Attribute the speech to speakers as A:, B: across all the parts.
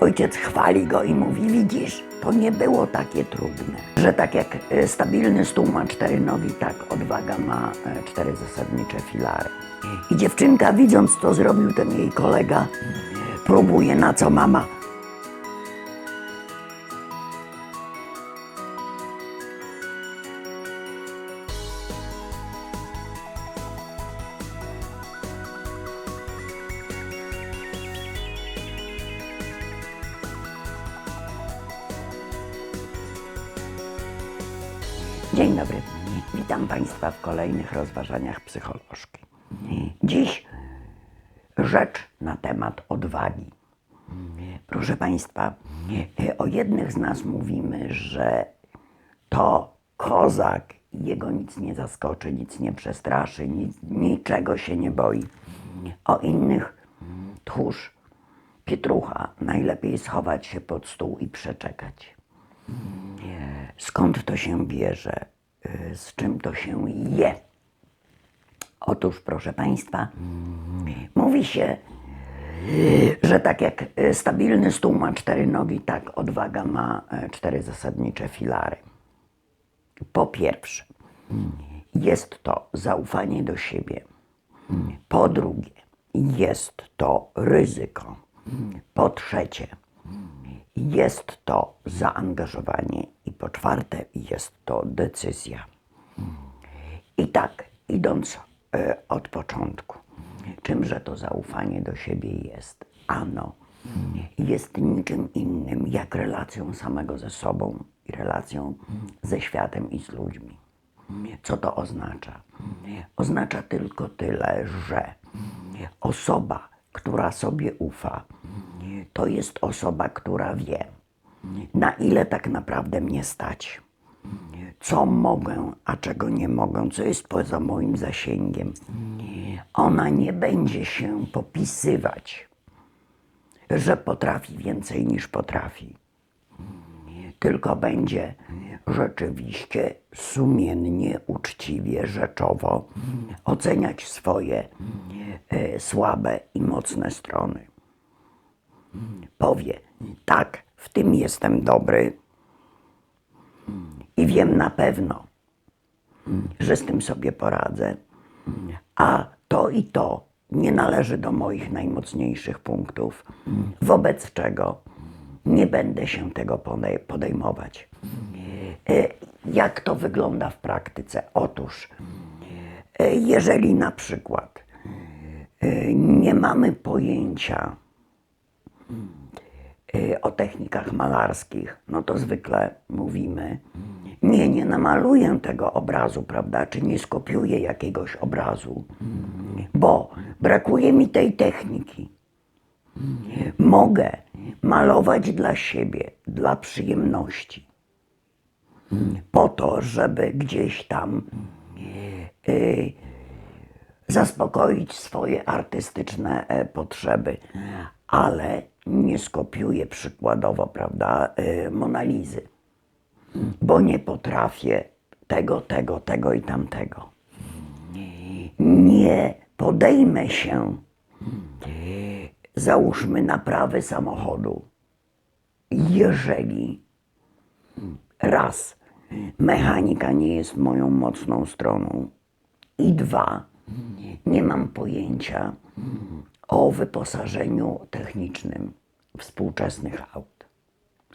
A: Ojciec chwali go i mówi: Widzisz, to nie było takie trudne. Że tak jak e, stabilny stół ma cztery nogi, tak odwaga ma e, cztery zasadnicze filary. I dziewczynka, widząc, co zrobił ten jej kolega, próbuje, na co mama. Dzień dobry. Witam Państwa w kolejnych rozważaniach psycholożki. Dziś rzecz na temat odwagi. Proszę Państwa, o jednych z nas mówimy, że to kozak jego nic nie zaskoczy, nic nie przestraszy, nic, niczego się nie boi. O innych tchórz, pietrucha, najlepiej schować się pod stół i przeczekać. Skąd to się bierze? Y, Z czym to się je? Otóż, proszę Państwa, mówi się, y, że tak jak y, stabilny stół ma cztery nogi, tak odwaga ma e, cztery zasadnicze filary. Po pierwsze, jest to zaufanie do siebie. Po drugie, jest to ryzyko. Po trzecie, jest to zaangażowanie i po czwarte jest to decyzja. I tak, idąc e, od początku, czymże to zaufanie do siebie jest? Ano, jest niczym innym jak relacją samego ze sobą i relacją ze światem i z ludźmi. Co to oznacza? Oznacza tylko tyle, że osoba, która sobie ufa, to jest osoba, która wie, na ile tak naprawdę mnie stać, co mogę, a czego nie mogę, co jest poza moim zasięgiem. Ona nie będzie się popisywać, że potrafi więcej niż potrafi, tylko będzie rzeczywiście sumiennie, uczciwie, rzeczowo oceniać swoje e, słabe i mocne strony powie: Tak, w tym jestem dobry i wiem na pewno, że z tym sobie poradzę, a to i to nie należy do moich najmocniejszych punktów, wobec czego nie będę się tego podej- podejmować. E, Jak to wygląda w praktyce? Otóż, e, jeżeli na przykład e, nie mamy pojęcia, o technikach malarskich, no to zwykle mówimy, nie, nie namaluję tego obrazu, prawda, czy nie skopiuję jakiegoś obrazu, bo brakuje mi tej techniki. Mogę malować dla siebie, dla przyjemności, po to, żeby gdzieś tam y, zaspokoić swoje artystyczne e, potrzeby, ale nie skopiuję przykładowo, prawda, e, Monalizy, bo nie potrafię tego, tego, tego i tamtego. Nie podejmę się, załóżmy, naprawy samochodu, jeżeli raz mechanika nie jest moją mocną stroną. I dwa, nie mam pojęcia o wyposażeniu technicznym współczesnych aut.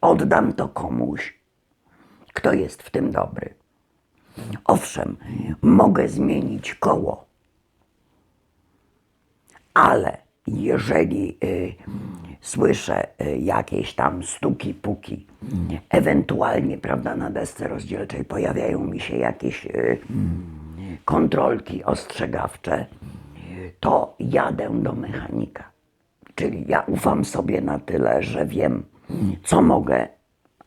A: Oddam to komuś, kto jest w tym dobry. Owszem, mogę zmienić koło, ale jeżeli y, słyszę y, jakieś tam stuki, puki, ewentualnie, prawda, na desce rozdzielczej pojawiają mi się jakieś y, kontrolki ostrzegawcze, to jadę do mechanika. Czyli ja ufam sobie na tyle, że wiem, co mogę,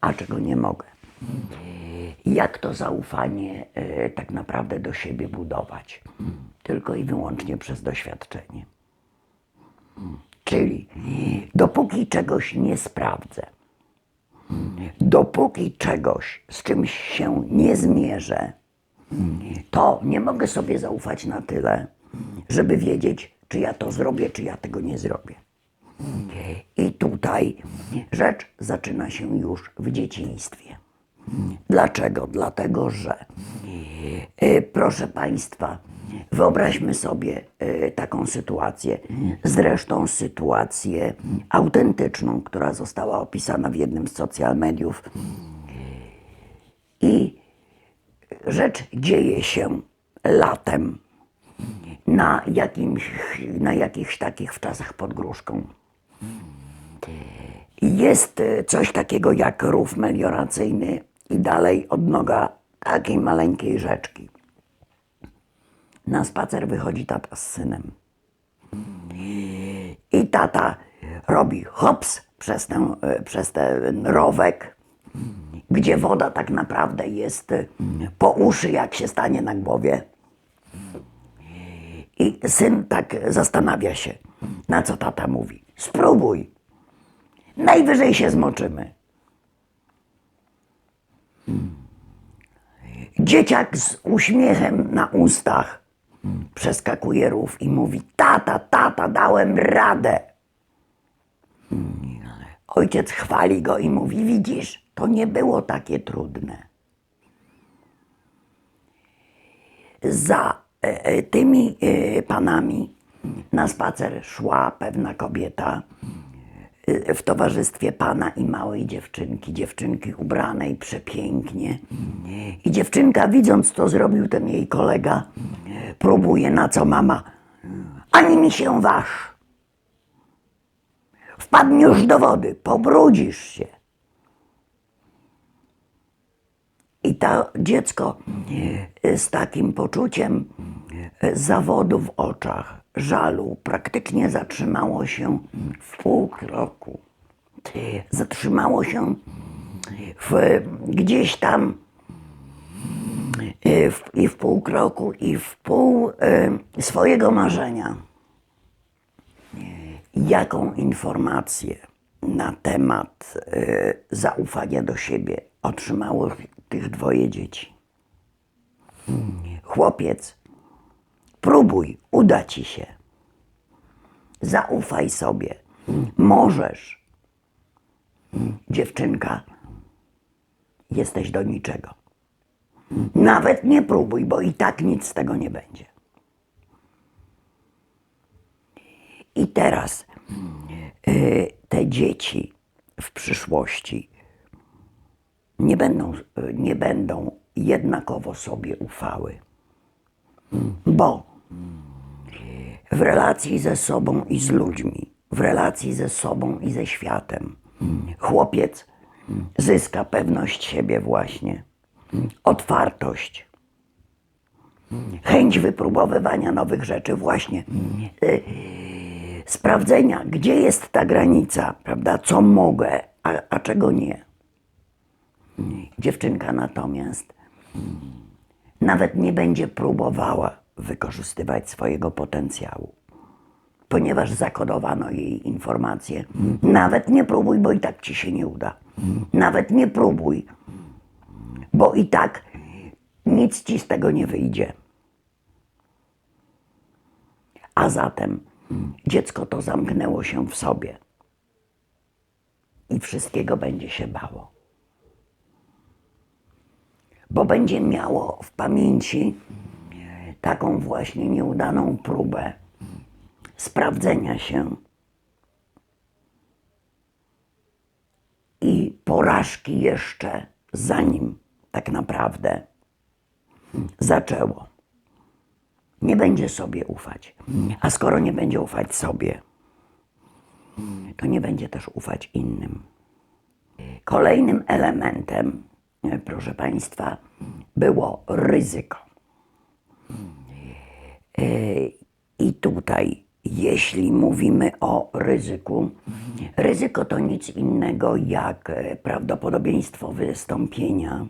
A: a czego nie mogę. Jak to zaufanie e, tak naprawdę do siebie budować? Tylko i wyłącznie przez doświadczenie. Czyli dopóki czegoś nie sprawdzę, dopóki czegoś z czymś się nie zmierzę, to nie mogę sobie zaufać na tyle, żeby wiedzieć, czy ja to zrobię, czy ja tego nie zrobię. I tutaj rzecz zaczyna się już w dzieciństwie. Dlaczego? Dlatego, że e, proszę Państwa, wyobraźmy sobie e, taką sytuację, zresztą sytuację autentyczną, która została opisana w jednym z social mediów. I rzecz dzieje się latem na, jakimś, na jakichś takich wczasach pod gruszką. Jest e, coś takiego jak rów melioracyjny i dalej odnoga takiej maleńkiej rzeczki. Na spacer wychodzi tata z synem. I tata robi hops przez ten, e, przez ten rowek, gdzie woda tak naprawdę jest e, po uszy, jak się stanie na głowie. I syn tak zastanawia się, na co tata mówi. Spróbuj. Najwyżej się zmoczymy. Dzieciak z uśmiechem na ustach przeskakuje rów i mówi: Tata, tata, dałem radę. Ojciec chwali go i mówi: Widzisz, to nie było takie trudne. Za tymi e, panami na spacer szła pewna kobieta e, w towarzystwie pana i małej dziewczynki. Dziewczynki ubranej przepięknie. I dziewczynka, widząc, co zrobił ten jej kolega, próbuje na co mama. Ani mi się waż. Wpadniesz do wody, pobrudzisz się. I to dziecko e, z takim poczuciem e, zawodu w oczach, żalu, praktycznie zatrzymało się w pół kroku. Zatrzymało się w, gdzieś tam e, w, i w pół kroku, i w pół e, swojego marzenia. Jaką informację na temat e, zaufania do siebie otrzymało tych dwoje dzieci? Chłopiec, próbuj, uda ci się. Zaufaj sobie. Możesz. Dziewczynka, jesteś do niczego. Nawet nie próbuj, bo i tak nic z tego nie będzie. I teraz y, te dzieci w przyszłości nie będą, nie będą jednakowo sobie ufały, bo w relacji ze sobą i z ludźmi, w relacji ze sobą i ze światem, chłopiec zyska pewność siebie właśnie, otwartość, chęć wypróbowywania nowych rzeczy, właśnie y, sprawdzenia, gdzie jest ta granica, prawda, co mogę, a, a czego nie. Dziewczynka natomiast nawet nie będzie próbowała wykorzystywać swojego potencjału, ponieważ zakodowano jej informacje. Nawet nie próbuj, bo i tak ci się nie uda. Nawet nie próbuj, bo i tak nic ci z tego nie wyjdzie. A zatem dziecko to zamknęło się w sobie i wszystkiego będzie się bało. Bo będzie miało w pamięci taką właśnie nieudaną próbę sprawdzenia się i porażki jeszcze zanim tak naprawdę zaczęło. Nie będzie sobie ufać. A skoro nie będzie ufać sobie, to nie będzie też ufać innym. Kolejnym elementem, e, proszę Państwa, było ryzyko. E, I tutaj, jeśli mówimy o ryzyku, ryzyko to nic innego jak e, prawdopodobieństwo wystąpienia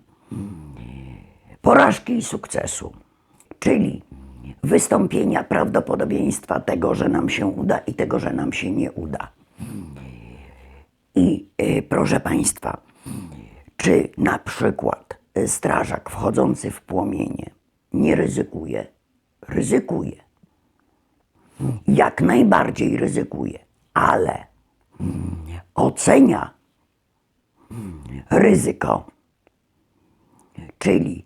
A: porażki i sukcesu, czyli wystąpienia prawdopodobieństwa tego, że nam się uda i tego, że nam się nie uda. I y, proszę Państwa, czy na przykład y, strażak wchodzący w płomienie nie ryzykuje? Ryzykuje. Jak najbardziej ryzykuje, ale ocenia ryzyko, czyli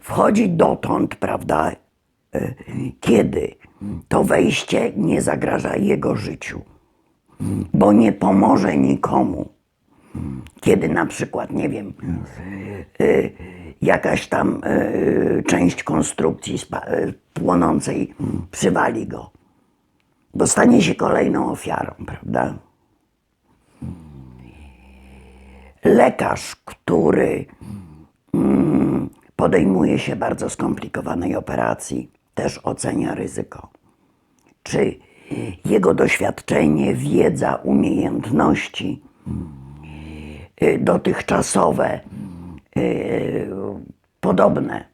A: wchodzi dotąd, prawda, e, kiedy to wejście nie zagraża jego życiu, bo nie pomoże nikomu. Kiedy na przykład, nie wiem, e, jakaś tam e, część konstrukcji płonącej przywali go, bo stanie się kolejną ofiarą, prawda? lekarz, który mm, podejmuje się bardzo skomplikowanej operacji, też ocenia ryzyko. Czy jego doświadczenie, wiedza, umiejętności y, dotychczasowe, y, podobne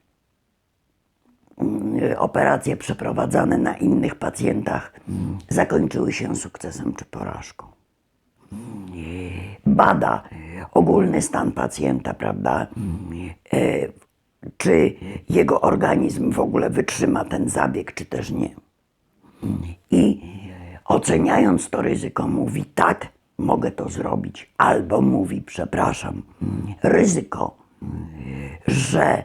A: y, operacje przeprowadzane na innych pacjentach zakończyły się sukcesem czy porażką bada ogólny stan pacjenta, prawda? Czy jego organizm w ogóle wytrzyma ten zabieg, czy też nie. I oceniając to ryzyko, mówi tak, mogę to zrobić, albo mówi, przepraszam, ryzyko, że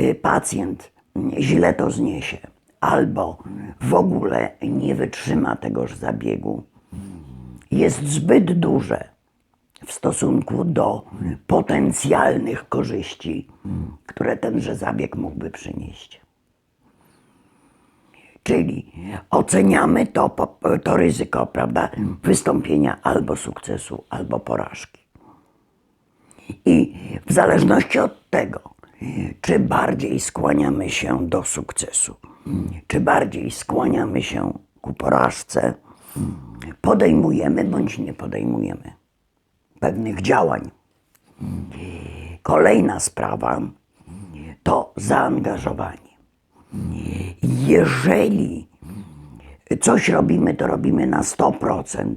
A: y, pacjent źle to zniesie, albo w ogóle nie wytrzyma tegoż zabiegu, jest zbyt duże w stosunku do potencjalnych korzyści, które tenże zabieg mógłby przynieść. Czyli oceniamy to, to ryzyko, prawda, wystąpienia albo sukcesu, albo porażki. I w zależności od tego, czy bardziej skłaniamy się do sukcesu, czy bardziej skłaniamy się ku porażce, podejmujemy bądź nie podejmujemy pewnych działań. Kolejna sprawa to zaangażowanie. Jeżeli coś robimy, to robimy na 100%.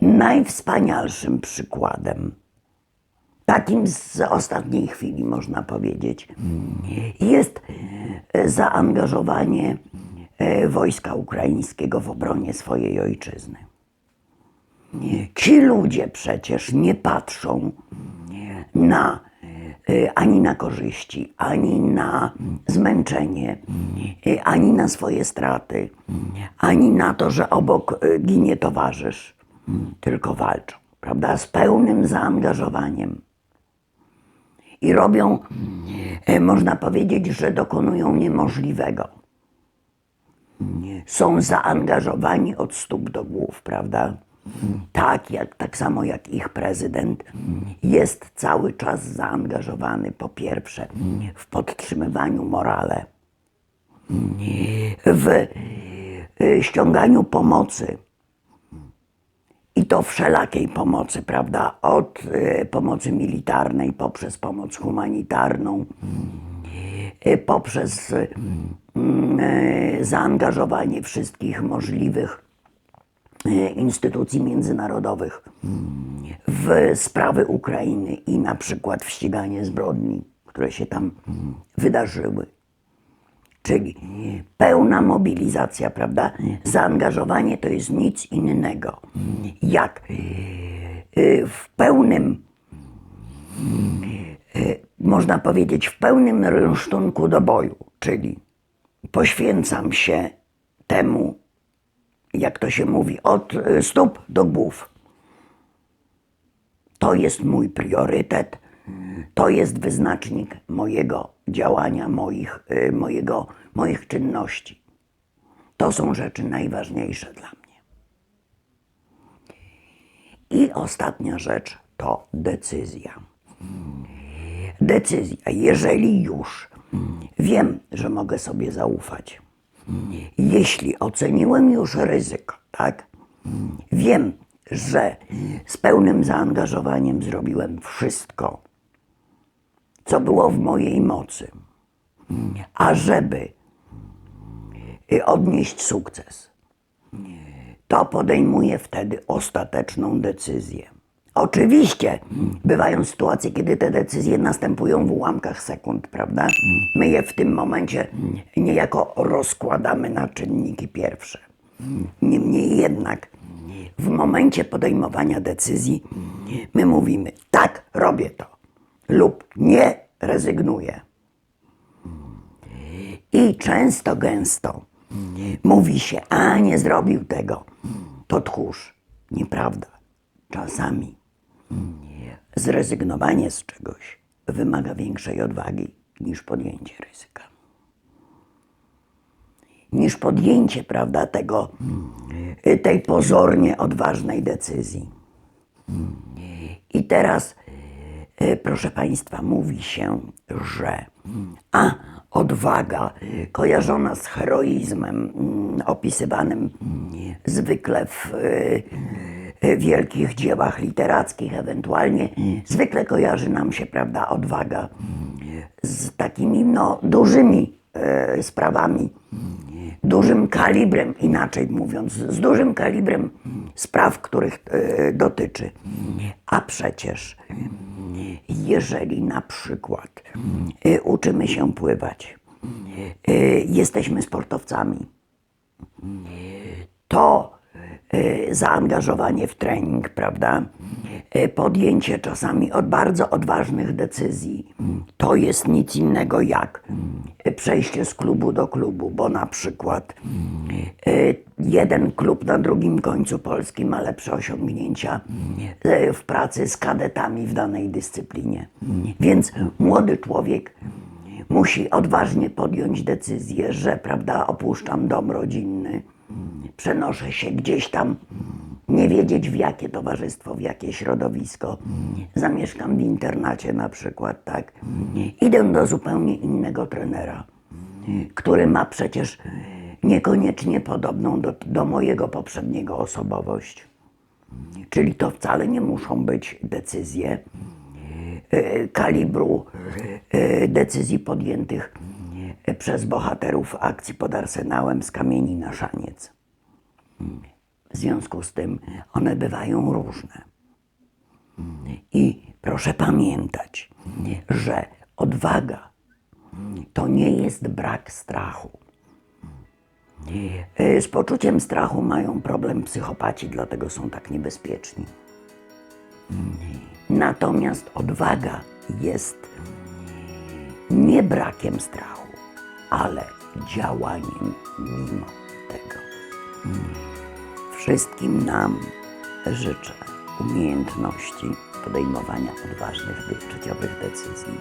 A: Najwspanialszym przykładem, takim z ostatniej chwili można powiedzieć, jest zaangażowanie e, wojska ukraińskiego w obronie swojej ojczyzny. Ci ludzie przecież nie patrzą na ani na korzyści, ani na zmęczenie, y, ani na swoje straty, ani na to, że obok y, ginie towarzysz, tylko walczą, prawda? Z pełnym zaangażowaniem. I robią, y, można powiedzieć, że dokonują niemożliwego. Są zaangażowani od stóp do głów, prawda? Tak, jak, tak samo jak ich prezydent jest cały czas zaangażowany po pierwsze w podtrzymywaniu morale, w y, ściąganiu pomocy i to wszelakiej pomocy, prawda? Od y, pomocy militarnej poprzez pomoc humanitarną, y, poprzez zaangażowanie wszystkich możliwych instytucji międzynarodowych w sprawy Ukrainy i na przykład w ściganie zbrodni, które się tam wydarzyły. Czyli pełna mobilizacja, prawda? Zaangażowanie to jest nic innego jak e, w pełnym, e, można powiedzieć, w pełnym rynsztunku do boju, czyli poświęcam się temu, jak to się mówi, od y, stóp do głów. To jest mój priorytet, to jest wyznacznik mojego działania, moich, y, mojego, moich czynności. To są rzeczy najważniejsze dla mnie. I ostatnia rzecz to decyzja. Decyzja, jeżeli już wiem, że mogę sobie zaufać, jeśli oceniłem już ryzyko, tak? Wiem, że z pełnym zaangażowaniem zrobiłem wszystko, co było w mojej mocy, ażeby y, odnieść sukces. To podejmuję wtedy ostateczną decyzję. Oczywiście bywają sytuacje, kiedy te decyzje następują w ułamkach sekund, prawda? My je w tym momencie niejako rozkładamy na czynniki pierwsze. Niemniej jednak w momencie podejmowania decyzji my mówimy tak, robię to lub nie, rezygnuję. I często, gęsto mówi się, a nie zrobił tego, to tchórz. Nieprawda. Czasami zrezygnowanie z czegoś wymaga większej odwagi niż podjęcie ryzyka. Niż podjęcie, prawda, tego, tej pozornie odważnej decyzji. I teraz, e, proszę Państwa, mówi się, że a odwaga kojarzona z heroizmem mm, opisywanym zwykle w wielkich dziełach literackich, ewentualnie zwykle kojarzy nam się, prawda, odwaga z takimi no, dużymi e, sprawami, dużym kalibrem, inaczej mówiąc, z dużym kalibrem spraw, których e, dotyczy. A przecież, jeżeli na przykład e, uczymy się pływać, e, jesteśmy sportowcami, to zaangażowanie w trening, prawda? E, Podjęcie czasami od bardzo odważnych decyzji, to jest nic innego jak e, przejście z klubu do klubu, bo na przykład jeden klub na drugim końcu Polski ma lepsze osiągnięcia w pracy z kadetami w danej dyscyplinie. Więc młody człowiek musi odważnie podjąć decyzję, że prawda, opuszczam dom rodzinny, przenoszę się gdzieś tam, nie wiedzieć w jakie towarzystwo, w jakie środowisko, zamieszkam w internacie na przykład, tak, idę do zupełnie innego trenera, który ma przecież niekoniecznie podobną do, do mojego poprzedniego osobowość. Czyli to wcale nie muszą być decyzje e, kalibru e, decyzji podjętych e, przez bohaterów akcji pod Arsenałem z kamieni na szaniec. W związku z tym one bywają różne. I proszę pamiętać, że odwaga to nie jest brak strachu. E, Z poczuciem strachu mają problem psychopaci, dlatego są tak niebezpieczni. Natomiast odwaga jest nie brakiem strachu, ale działaniem mimo tego. Wszystkim nam życzę umiejętności podejmowania odważnych, życiowych decyzji